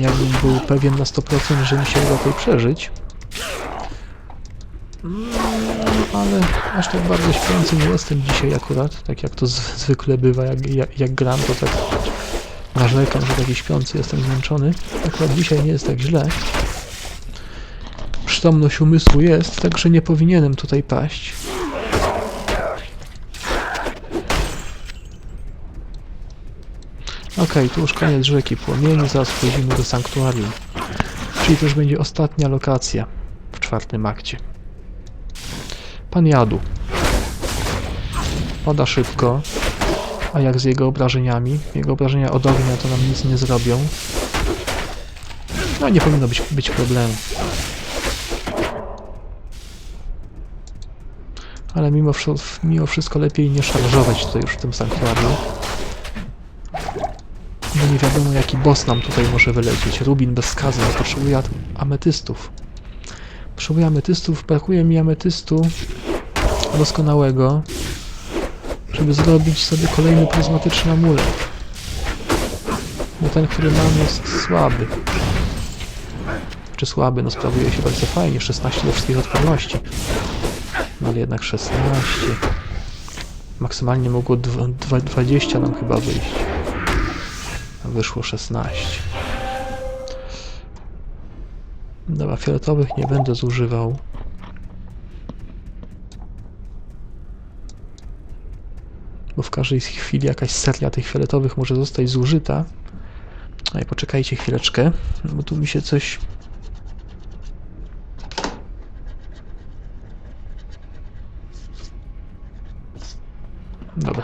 jakbym był pewien na 100%, że mi się uda tutaj przeżyć. Mm, ale aż tak bardzo śpiący nie jestem dzisiaj akurat, tak jak to zwykle bywa, jak, jak, jak gram, to tak narzekam, że taki śpiący jestem zmęczony. Akurat dzisiaj nie jest tak źle. Przytomność umysłu jest, także nie powinienem tutaj paść. Okej, tu już koniec rzeki płomieni, zaraz wchodzimy do sanktuarium. Czyli to już będzie ostatnia lokacja w czwartym akcie. Pan jadł. Pada szybko. A jak z jego obrażeniami? Jego obrażenia od ognia to nam nic nie zrobią. No nie powinno być, być problemu. Ale mimo, mimo wszystko lepiej nie szarżować tutaj już w tym sanktuarium. Nie wiadomo jaki boss nam tutaj może wylecieć. Rubin bez skazy, potrzebuję ametystów. Potrzebuję ametystów, brakuje mi ametystu doskonałego, żeby zrobić sobie kolejny pryzmatyczny amulet. Bo ten, który mam jest słaby. Czy słaby? No sprawuje się bardzo fajnie, 16 do wszystkich odporności. No ale jednak 16. Maksymalnie mogło dwa- dwa- 20 nam chyba wyjść. Wyszło 16. Dobra, fioletowych nie będę zużywał. Bo w każdej chwili jakaś seria tych fioletowych może zostać zużyta. Ale poczekajcie chwileczkę, bo tu mi się coś... Dobra.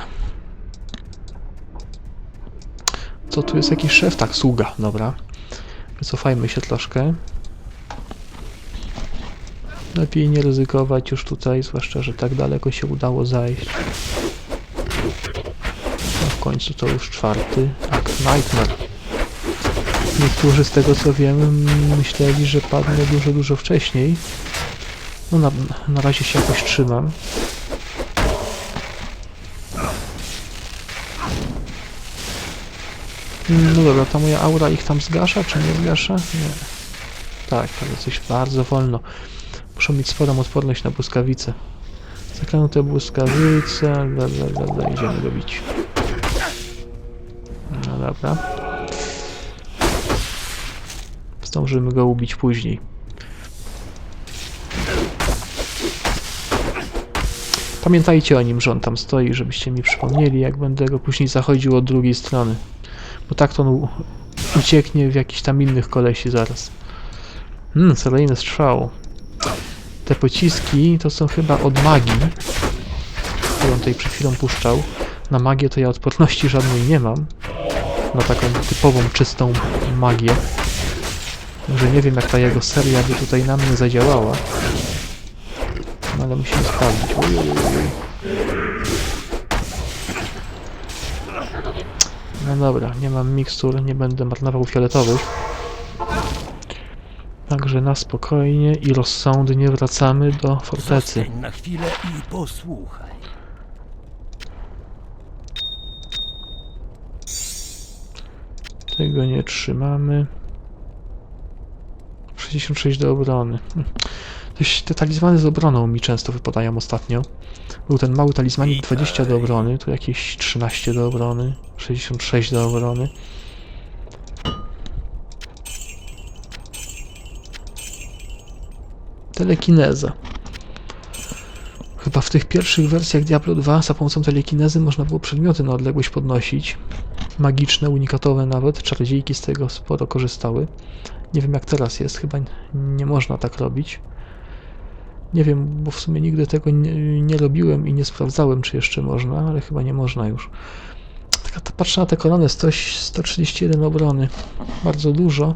Co tu jest jakiś szef? Tak, sługa, dobra. Wycofajmy się troszkę. Lepiej nie ryzykować już tutaj, zwłaszcza, że tak daleko się udało zajść. No w końcu to już czwarty akt Nightmare. Niektórzy z tego co wiem myśleli, że padnę dużo, dużo wcześniej. No na, na razie się jakoś trzymam. No dobra, ta moja aura ich tam zgasza, czy nie zgasza? Nie. Tak, ale coś bardzo wolno. Muszą mieć sporą odporność na błyskawice. Zaklanute błyskawice, bla bla bla bla, idziemy go bić. No dobra. Zdążymy go ubić później. Pamiętajcie o nim, że on tam stoi, żebyście mi przypomnieli, jak będę go później zachodził od drugiej strony. Bo tak to on ucieknie w jakichś tam innych kolesi zaraz. Hmm, seryjny strzał. Te pociski to są chyba od magii, którą tutaj przed chwilą puszczał. Na magię to ja odporności żadnej nie mam. Na taką typową, czystą magię. Także nie wiem jak ta jego seria by tutaj na mnie zadziałała. No ale musimy sprawdzić. Oj, oj, oj, oj. No dobra, nie mam mikstur, nie będę marnował fioletowych. Także na spokojnie i rozsądnie wracamy do fortecy. Zostań na chwilę i posłuchaj. Tego nie trzymamy. 66 do obrony. Coś- Te talizmany z obroną mi często wypadają ostatnio. Był ten mały talizmanik 20 do obrony, tu jakieś 13 do obrony, 66 do obrony. Telekineza. Chyba w tych pierwszych wersjach Diablo 2 za pomocą telekinezy można było przedmioty na odległość podnosić magiczne, unikatowe nawet. Czarodziejki z tego sporo korzystały. Nie wiem jak teraz jest, chyba nie można tak robić. Nie wiem, bo w sumie nigdy tego nie, nie robiłem i nie sprawdzałem, czy jeszcze można, ale chyba nie można już. Taka ta- patrzę na tę koronę, 100, 131 obrony. Bardzo dużo,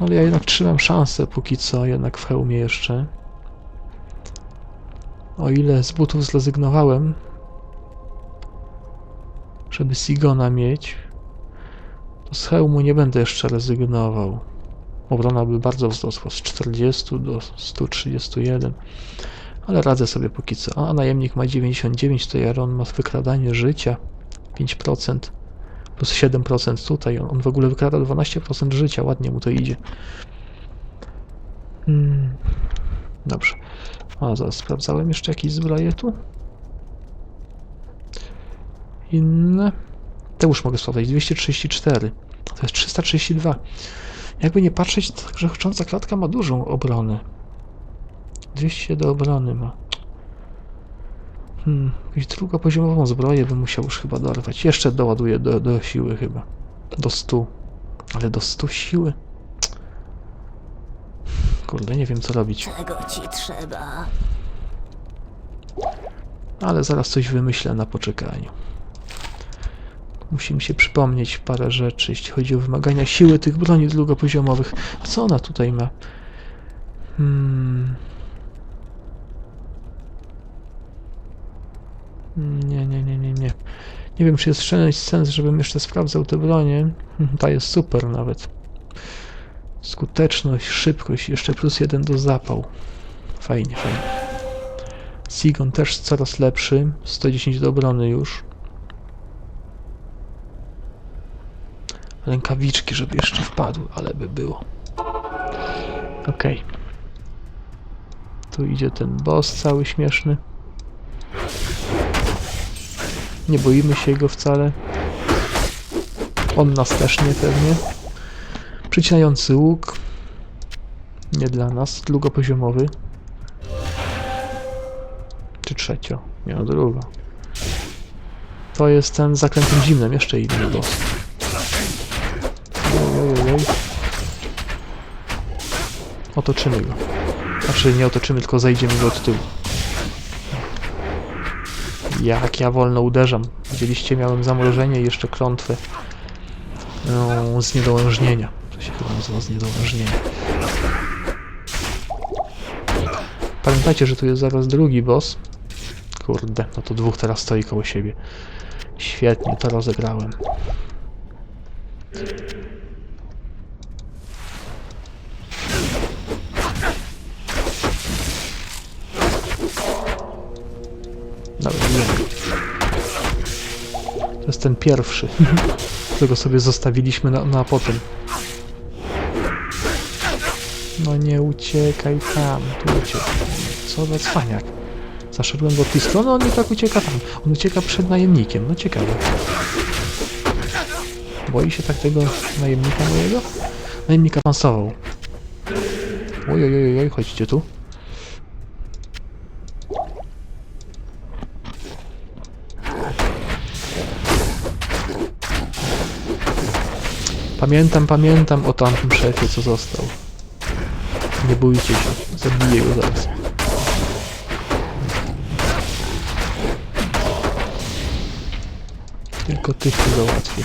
no ale ja jednak trzymam szansę póki co, jednak w hełmie jeszcze. O ile z butów zrezygnowałem, żeby Sigona mieć, to z hełmu nie będę jeszcze rezygnował. Obrona by bardzo wzrosła z 40 do 131, ale radzę sobie póki co. A najemnik ma 99, to Jaron ma wykradanie życia 5%, Plus 7% tutaj. On, on w ogóle wykrada 12% życia. Ładnie mu to idzie. Hmm. Dobrze. A, zaraz sprawdzałem jeszcze jakieś zbroje tu. Inne. Te już mogę sprawdzać. 234. To jest 332. Jakby nie patrzeć, to grzechocząca klatka ma dużą obronę. 200 do obrony ma. Hmm, jakąś drugopoziomową zbroję bym musiał już chyba dorwać. Jeszcze doładuję do, do siły chyba. Do 100. Ale do 100 siły? Kurde, nie wiem co robić. Czego ci trzeba? Ale zaraz coś wymyślę na poczekaniu. Musi mi się przypomnieć parę rzeczy, jeśli chodzi o wymagania siły tych broni drugopoziomowych. A co ona tutaj ma? Hmm. Nie, nie, nie, nie, nie. Nie wiem, czy jest sens, żebym jeszcze sprawdzał te bronie. Mhm, Ta jest super nawet. Skuteczność, szybkość, jeszcze plus jeden do zapał. Fajnie, fajnie. Sigon też coraz lepszy. 110 do obrony już. Rękawiczki, żeby jeszcze wpadły, ale by było. Okej. Tu idzie ten boss cały śmieszny. Nie boimy się go wcale. On nas też nie pewnie. Przycinający łuk. Nie dla nas. Drugopoziomowy. Czy trzecio? Nie, no druga. To jest ten z zaklętym zimnem, jeszcze inny boss. Otoczymy go. Znaczy nie otoczymy, tylko zejdziemy go od tyłu. Jak ja wolno uderzam. Widzieliście, miałem zamrożenie i jeszcze klątwę no, z niedołężnienia. To się chyba nazywa z niedołężnienia. Pamiętajcie, że tu jest zaraz drugi boss. Kurde, no to dwóch teraz stoi koło siebie. Świetnie, to rozegrałem. Ten pierwszy, którego sobie zostawiliśmy na, na potem. No nie uciekaj tam, tu uciekaj. Co za cwaniak. Zaszedłem do tej strony, on i tak ucieka tam. On ucieka przed najemnikiem, no ciekawe. Boi się tak tego najemnika mojego? Najemnik awansował. Oj, oj, oj, oj, chodźcie tu. Pamiętam, pamiętam o tamtym szefie, co został. Nie bójcie się, zabiję go zaraz. Tylko tych tu załatwię.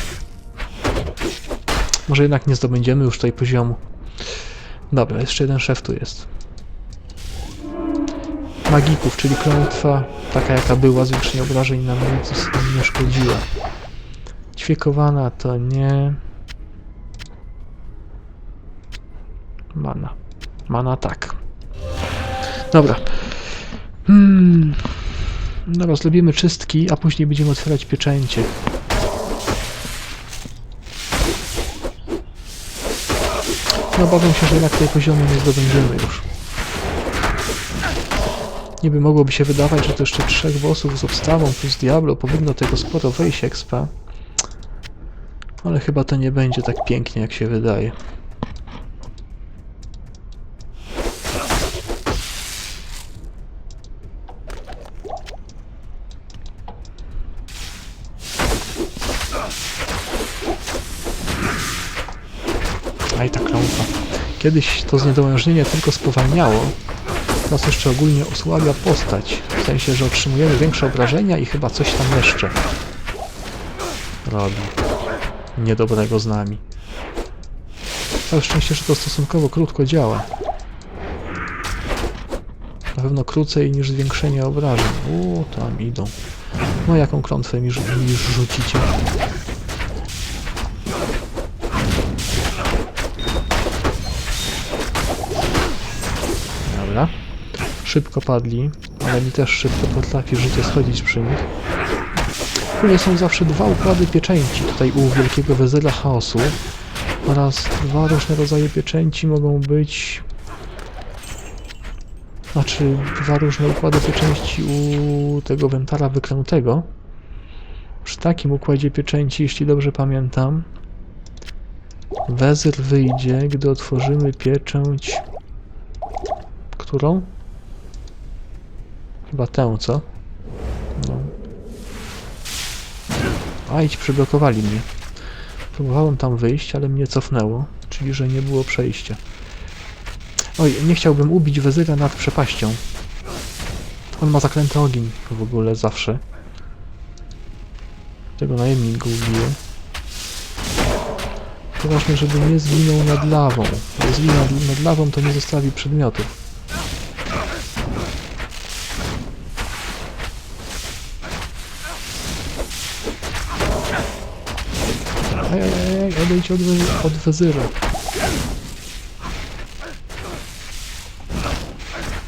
Może jednak nie zdobędziemy już tutaj poziomu. Dobra, jeszcze jeden szef tu jest. Magików, czyli klątwa, taka jaka była, zwiększenie obrażeń na nic nam nie szkodziła. Ćwiekowana to nie. Mana. Mana tak. Dobra. Hmm. Dobra, zrobimy czystki, a później będziemy otwierać pieczęcie. No obawiam się, że jednak tej poziomu nie zdobędziemy już. Niby mogłoby się wydawać, że to jeszcze trzech bossów z obstawą plus Diablo powinno tego sporo wejść expa. Ale chyba to nie będzie tak pięknie jak się wydaje. Kiedyś to zniedołężnienie tylko spowalniało, teraz jeszcze ogólnie osłabia postać. W sensie, że otrzymujemy większe obrażenia i chyba coś tam jeszcze robi niedobrego z nami. Całe szczęście, że to stosunkowo krótko działa. Na pewno krócej niż zwiększenie obrażeń. O, tam idą. No jaką klątwę mi, mi rzucicie? Szybko padli, ale mi też szybko potrafi życie schodzić przy nich. Ogólnie są zawsze dwa układy pieczęci tutaj u Wielkiego Wezyra Chaosu oraz dwa różne rodzaje pieczęci mogą być znaczy dwa różne układy pieczęci u tego Wentara Wyklętego. Przy takim układzie pieczęci, jeśli dobrze pamiętam, Wezyr wyjdzie, gdy otworzymy pieczęć. Którą? Chyba tę, co? No. A przyblokowali mnie. Próbowałem tam wyjść, ale mnie cofnęło, czyli że nie było przejścia. Oj, nie chciałbym ubić wezyra nad przepaścią. On ma zaklęty ogień w ogóle zawsze. Tego najemnik go ubije. To ważne, żeby nie zginął nad lawą. Zginie nad, nad lawą, to nie zostawi przedmiotów. Odejdź od, od wezyra.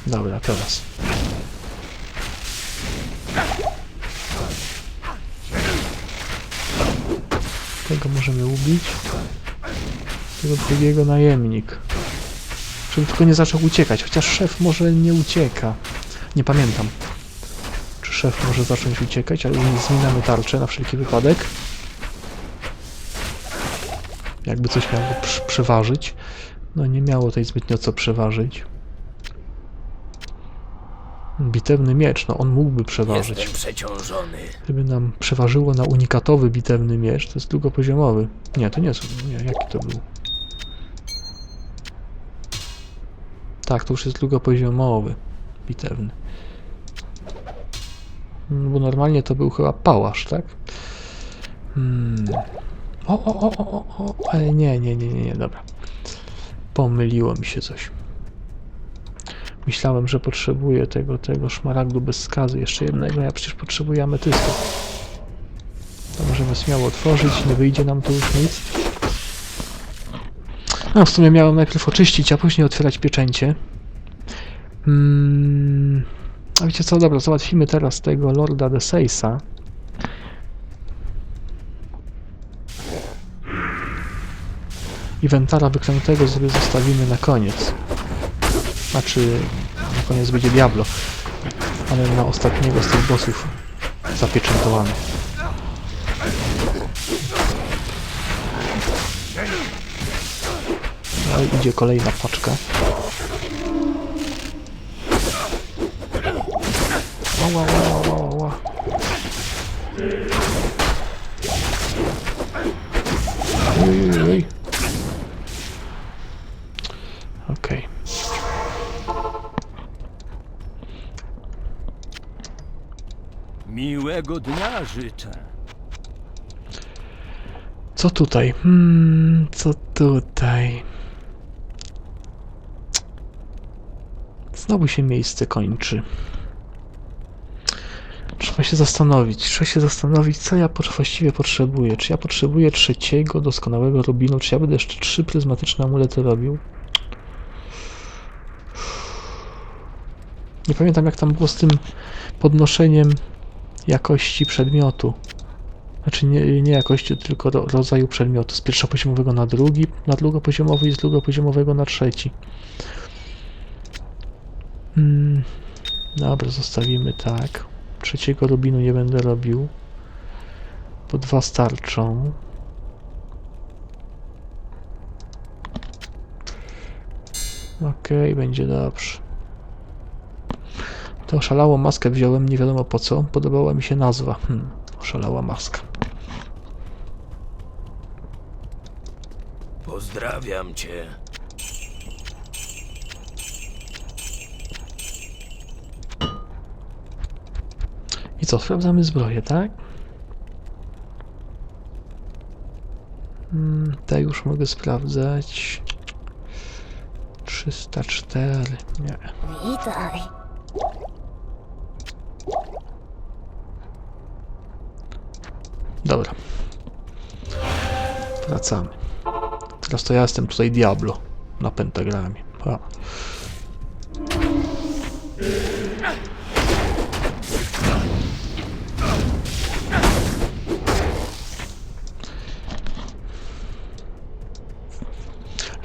Dobra, teraz. Tego możemy ubić. Tego drugiego najemnik. Żeby tylko nie zaczął uciekać, chociaż szef może nie ucieka. Nie pamiętam. Czy szef może zacząć uciekać, ale zmieniamy tarczę na wszelki wypadek. Jakby coś miało przeważyć. No nie miało tutaj zbytnio co przeważyć. Bitewny miecz, no on mógłby przeważyć. Jestem przeciążony. Gdyby nam przeważyło na unikatowy bitewny miecz, to jest drugopoziomowy. Nie, to nie jest. Nie, jaki to był? Tak, to już jest drugopoziomowy bitewny. No Bo normalnie to był chyba pałasz, tak? Hmm. O, o, o, o, o, o, ale nie, nie, nie, nie, nie, dobra. Pomyliło mi się coś. Myślałem, że potrzebuję tego, tego szmaragdu bez skazy, jeszcze jednego, ja przecież potrzebuję ametystu. To możemy śmiało otworzyć, nie wyjdzie nam tu już nic. No, w sumie miałem najpierw oczyścić, a później otwierać pieczęcie. Mm, a wiecie co, dobra, załatwimy teraz tego Lorda de Seisa. Inwentara wyklętego sobie zostawimy na koniec. Znaczy, na koniec będzie Diablo, ale na ostatniego z tych bossów zapieczętowany. No idzie kolejna paczka. Dnia życzę. Co tutaj? Hmm, co tutaj? Znowu się miejsce kończy. Trzeba się zastanowić. Trzeba się zastanowić, co ja właściwie potrzebuję. Czy ja potrzebuję trzeciego doskonałego rubinu? Czy ja będę jeszcze trzy pryzmatyczne amulety robił? Nie pamiętam, jak tam było z tym podnoszeniem jakości przedmiotu. Znaczy nie, nie jakości, tylko ro, rodzaju przedmiotu. Z pierwszopoziomowego na drugi, na drugopoziomowy i z drugopoziomowego na trzeci. Mm, dobra, zostawimy tak. Trzeciego rubinu nie będę robił. Bo dwa starczą. Okej, będzie dobrze. To oszalałą maskę wziąłem, nie wiadomo po co. Podobała mi się nazwa. Hmm, oszalała maska. Pozdrawiam cię. I co, sprawdzamy zbroję, tak? Hmm, te już mogę sprawdzać. 304. Nie. Witaj. Dobra. Wracamy. Teraz to ja jestem tutaj Diablo na pentagramie. Pa.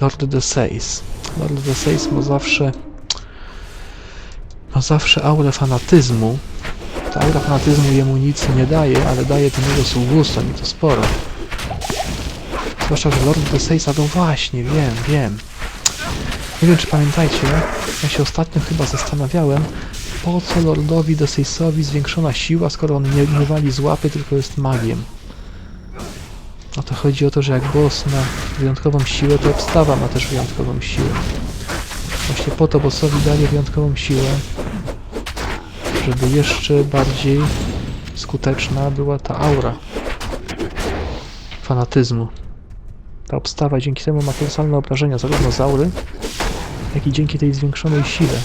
Lord the Seis. Lord the Seis ma zawsze ma zawsze aurę fanatyzmu, ta aura fanatyzmu jemu nic nie daje, ale daje tym jego sługusom i to sporo. Zwłaszcza, że Lord de Seis, a no właśnie, wiem, wiem. Nie wiem, czy pamiętajcie, ja się ostatnio chyba zastanawiałem, po co Lordowi de Seisowi zwiększona siła, skoro on nie, nie wali z łapy, tylko jest magiem. No to chodzi o to, że jak boss ma wyjątkową siłę, to obstawa ma też wyjątkową siłę. Właśnie po to bossowi dali wyjątkową siłę, żeby jeszcze bardziej skuteczna była ta aura fanatyzmu. Ta obstawa dzięki temu ma kolosalne obrażenia zarówno z aury, jak i dzięki tej zwiększonej sile.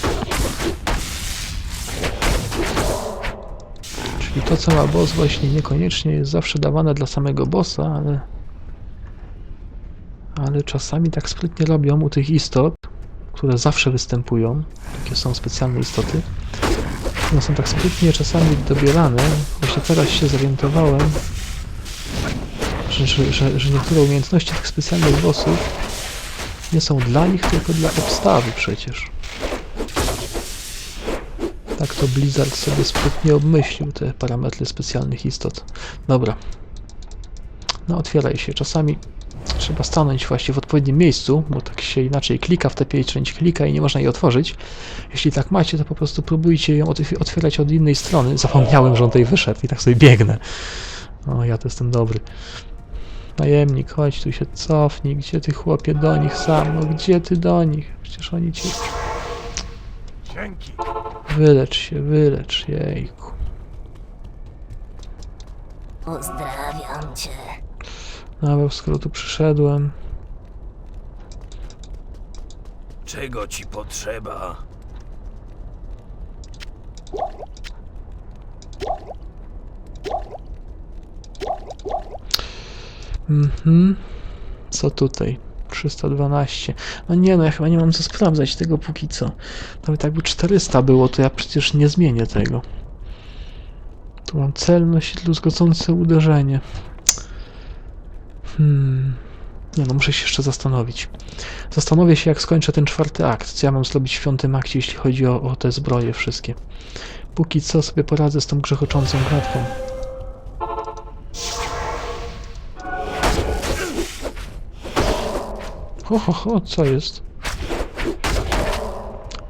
Czyli to, co ma boss, właśnie niekoniecznie jest zawsze dawane dla samego bossa, ale ale czasami tak sprytnie robią u tych istot, które zawsze występują, takie są specjalne istoty, one są tak sprytnie czasami dobierane, właśnie teraz się zorientowałem, że, że, że, że niektóre umiejętności tych specjalnych bossów nie są dla nich, tylko dla obstawy przecież. Tak to Blizzard sobie sprytnie obmyślił te parametry specjalnych istot. Dobra. No otwieraj się. Czasami trzeba stanąć właśnie w odpowiednim miejscu, bo tak się inaczej klika w tę pieczęć klika i nie można jej otworzyć. Jeśli tak macie, to po prostu próbujcie ją otw- otwierać od innej strony. Zapomniałem, że on tutaj wyszedł i tak sobie biegnę. O, ja to jestem dobry. Najemnik, chodź tu się cofnij. Gdzie ty chłopie do nich sam? No gdzie ty do nich? Przecież oni cię... Dzięki. Wylecz się, wylecz, jejku. Pozdrawiam cię. Dobra, skoro tu przyszedłem. Czego ci potrzeba? Mhm. Co tutaj? 312. No nie no, ja chyba nie mam co sprawdzać tego póki co. Nawet jakby 400 było, to ja przecież nie zmienię tego. Tu mam celność i druzgocące uderzenie. Hmm. Nie no, muszę się jeszcze zastanowić. Zastanowię się, jak skończę ten czwarty akt. Co ja mam zrobić w piątym akcie, jeśli chodzi o, o te zbroje wszystkie. Póki co sobie poradzę z tą grzechoczącą klatką. Ho, ho, ho, co jest?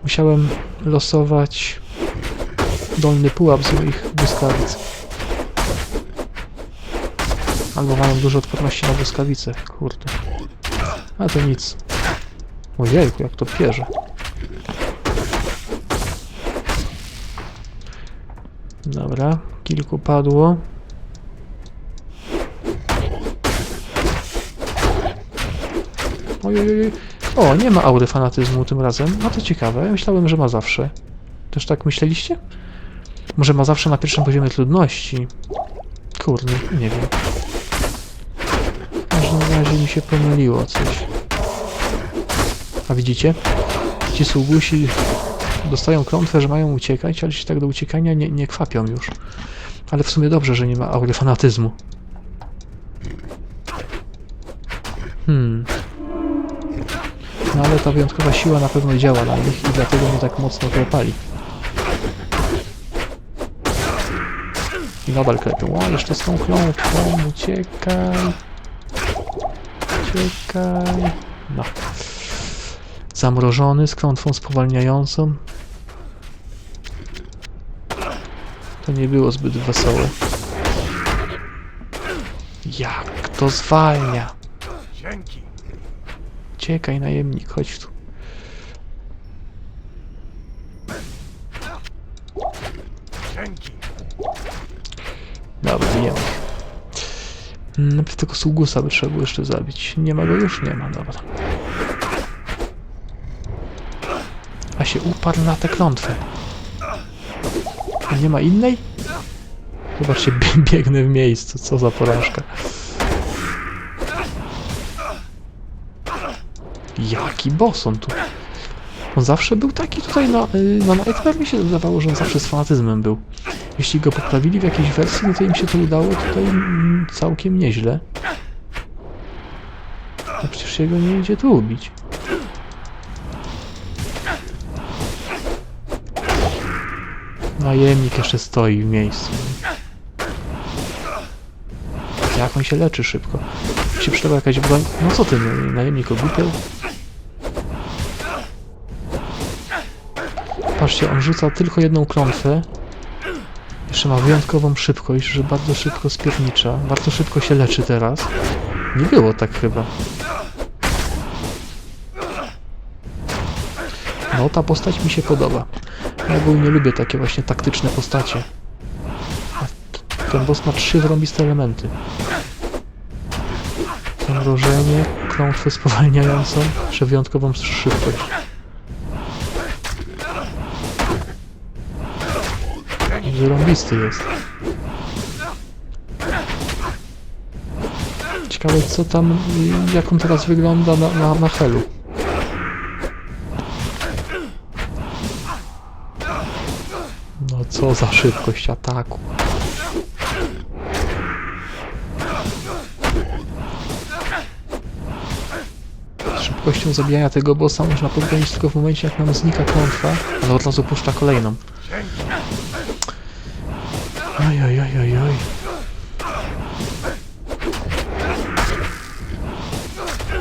Musiałem losować dolny pułap z moich błyskawic. Albo mają dużo odporności na błyskawice, kurde. A to nic. Ojejku, jak to pierze. Dobra, kilku padło. Ojej. O, nie ma aury fanatyzmu tym razem. No to ciekawe. Myślałem, że ma zawsze. Też tak myśleliście? Może ma zawsze na pierwszym poziomie trudności. Kurde, nie wiem. Razie mi się pomyliło coś. A widzicie? Ci sługusi dostają klątwę, że mają uciekać, ale się tak do uciekania nie, nie kwapią już. Ale w sumie dobrze, że nie ma aury fanatyzmu. Hmm. No ale ta wyjątkowa siła na pewno działa na nich i dlatego mnie tak mocno klepali. I nadal klepią. O, jeszcze z tą klątwą. Uciekaj. Uciekaj. No. Zamrożony z klątwą spowalniającą. To nie było zbyt wesołe. Jak to zwalnia? Dzięki. Uciekaj, najemnik, chodź tu. Dzięki. Dobra, bijemy Najpierw tego sługusa by trzeba było jeszcze zabić. Nie ma go już? Nie ma, dobra. A się uparł na tę klątwę. A nie ma innej? Zobaczcie, bie- biegnę w miejscu, co za porażka. Jaki boss on tu? On zawsze był taki tutaj na, y, na Nightmare mi się wydawało, że on zawsze z fanatyzmem był. Jeśli go poprawili w jakiejś wersji, no to im się to udało tutaj całkiem nieźle. No przecież jego nie idzie tu ubić. Najemnik jeszcze stoi w miejscu. Jak on się leczy szybko? Się przydała jakaś broń? No co ty, no, najemnik ogłupiał? Patrzcie, on rzuca tylko jedną klątwę. Jeszcze ma wyjątkową szybkość, że bardzo szybko spiernicza. Bardzo szybko się leczy teraz. Nie było tak chyba. No, ta postać mi się podoba. Ja ogólnie lubię takie właśnie taktyczne postacie. Ten boss ma trzy wrąbiste elementy. Zamrożenie, klątwę spowalniającą, jeszcze wyjątkową szybkość. Wyrąbisty jest. Ciekawe co tam, jak on teraz wygląda na, na, na helu. No co za szybkość ataku. Szybkością zabijania tego bossa można podgonić tylko w momencie jak nam znika klątwa, ale od razu puszcza kolejną. Oj, oj, oj, oj, oj.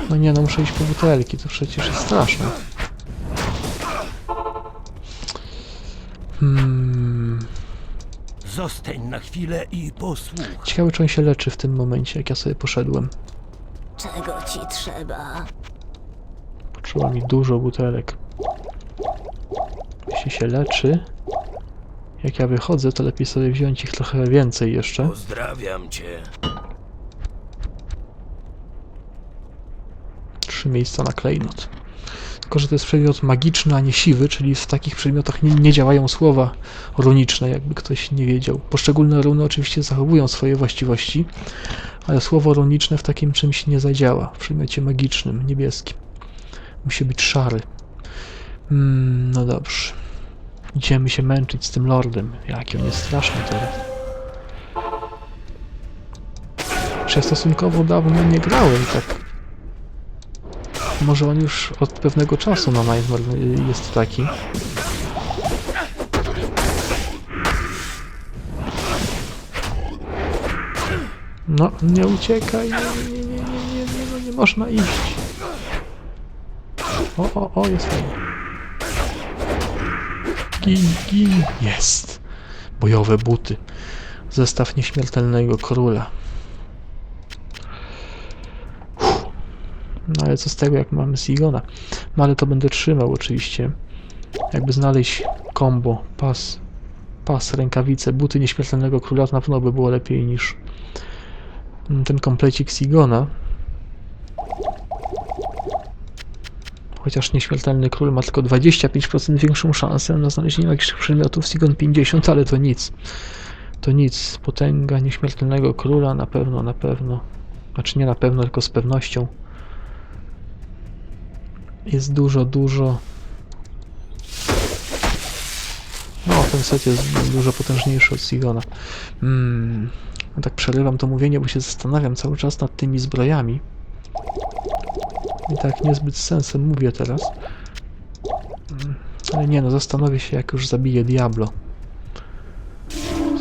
No nie, no muszę iść po butelki, to przecież jest straszne. Hmm. Zostań na chwilę i posłuchaj. Ciekawe, czy on się leczy w tym momencie, jak ja sobie poszedłem. Czego ci trzeba? Potrzeba mi dużo butelek. Jeśli się leczy, jak ja wychodzę, to lepiej sobie wziąć ich trochę więcej jeszcze. Pozdrawiam cię. Trzy miejsca na klejnot. Tylko, że to jest przedmiot magiczny, a nie siwy, czyli w takich przedmiotach nie, nie działają słowa runiczne, jakby ktoś nie wiedział. Poszczególne runy oczywiście zachowują swoje właściwości, ale słowo runiczne w takim czymś nie zadziała. W przedmiocie magicznym, niebieskim. Musi być szary. Mm, no dobrze. Idziemy się męczyć z tym lordem. Jaki on jest straszny teraz. Ja stosunkowo dawno nie grałem tak może on już od pewnego czasu na Nightmare y, jest taki. No, nie uciekaj, nie, nie, nie, nie, nie, nie, no nie można iść. O, o, o, jest fajnie. Gin, gin, jest. Bojowe buty. Zestaw nieśmiertelnego króla. No ale co z tego, jak mamy Sigona? No ale to będę trzymał oczywiście. Jakby znaleźć combo, pas, pas, rękawice, buty nieśmiertelnego króla, to na pewno by było lepiej niż mm, ten komplecik Sigona. Chociaż nieśmiertelny król ma tylko 25% większą szansę na znalezienie jakichś przedmiotów, Sigon 50, ale to nic. To nic. Potęga nieśmiertelnego króla na pewno, na pewno. Znaczy nie na pewno, tylko z pewnością. Jest dużo, dużo. No, ten set jest dużo potężniejszy od Sigona. Mm. Tak przerywam to mówienie, bo się zastanawiam cały czas nad tymi zbrojami. I tak niezbyt sensem mówię teraz. Mm. Ale nie no, zastanowię się jak już zabiję Diablo.